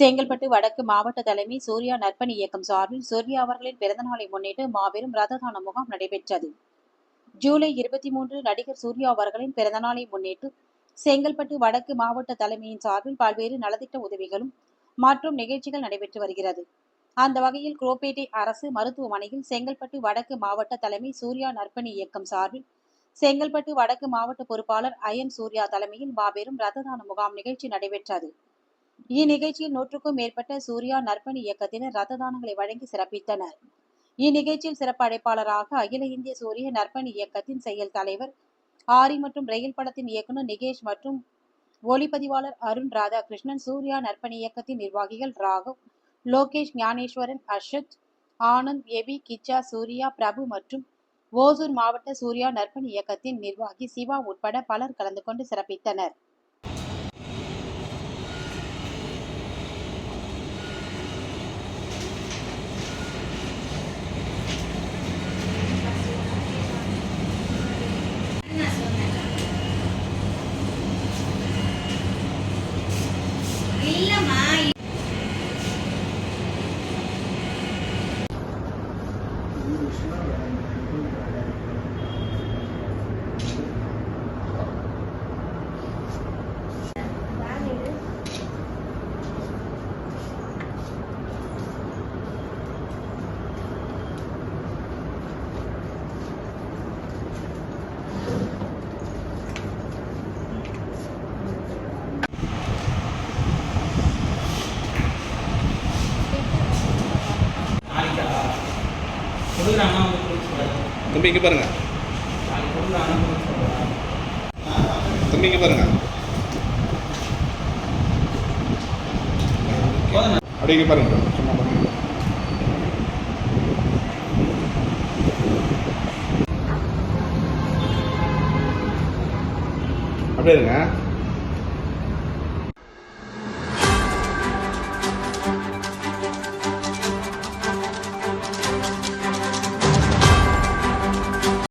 செங்கல்பட்டு வடக்கு மாவட்ட தலைமை சூர்யா நற்பணி இயக்கம் சார்பில் சூர்யா அவர்களின் பிறந்தநாளை முன்னிட்டு மாபெரும் ரததான முகாம் நடைபெற்றது. ஜூலை இருபத்தி மூன்று நடிகர் சூர்யா அவர்களின் பிறந்தநாளை முன்னிட்டு செங்கல்பட்டு வடக்கு மாவட்ட தலைமையின் சார்பில் பல்வேறு நலத்திட்ட உதவிகளும் மற்றும் நிகழ்ச்சிகள் நடைபெற்று வருகிறது. அந்த வகையில் குரோப்பேட்டை அரசு மருத்துவமனையில் செங்கல்பட்டு வடக்கு மாவட்ட தலைமை சூர்யா நற்பணி இயக்கம் சார்பில் செங்கல்பட்டு வடக்கு மாவட்ட பொறுப்பாளர் அயன் சூர்யா தலைமையில் மாபெரும் ரத்த தான முகாம் நிகழ்ச்சி நடைபெற்றது. இந்நிகழ்ச்சியில் நூற்றுக்கும் மேற்பட்ட சூர்யா நற்பணி இயக்கத்தினர் ரத்த தானங்களை வழங்கி சிறப்பித்தனர். இந்நிகழ்ச்சியில் சிறப்பு அழைப்பாளராக அகில இந்திய சூரிய நற்பணி இயக்கத்தின் செயல் தலைவர் ஆரி மற்றும் ரயில் படத்தின் இயக்குனர் நிகேஷ் மற்றும் ஒளிப்பதிவாளர் அருண் ராதாகிருஷ்ணன் சூர்யா நற்பணி இயக்கத்தின் நிர்வாகிகள் ராகவ் லோகேஷ் ஞானேஸ்வரன் அர்ஷத் ஆனந்த் எபி கிச்சா சூர்யா பிரபு மற்றும் ஓசூர் மாவட்ட சூர்யா நற்பணி இயக்கத்தின் நிர்வாகி சிவா உட்பட பலர் கலந்து கொண்டு சிறப்பித்தனர். இல்லம்மா தம்பி இங்கே பாருங்க. தம்பி இங்கே பாருங்க. அப்படியே இங்கே பாருங்க. சும்மா பாருங்க. அப்படியே இருங்க.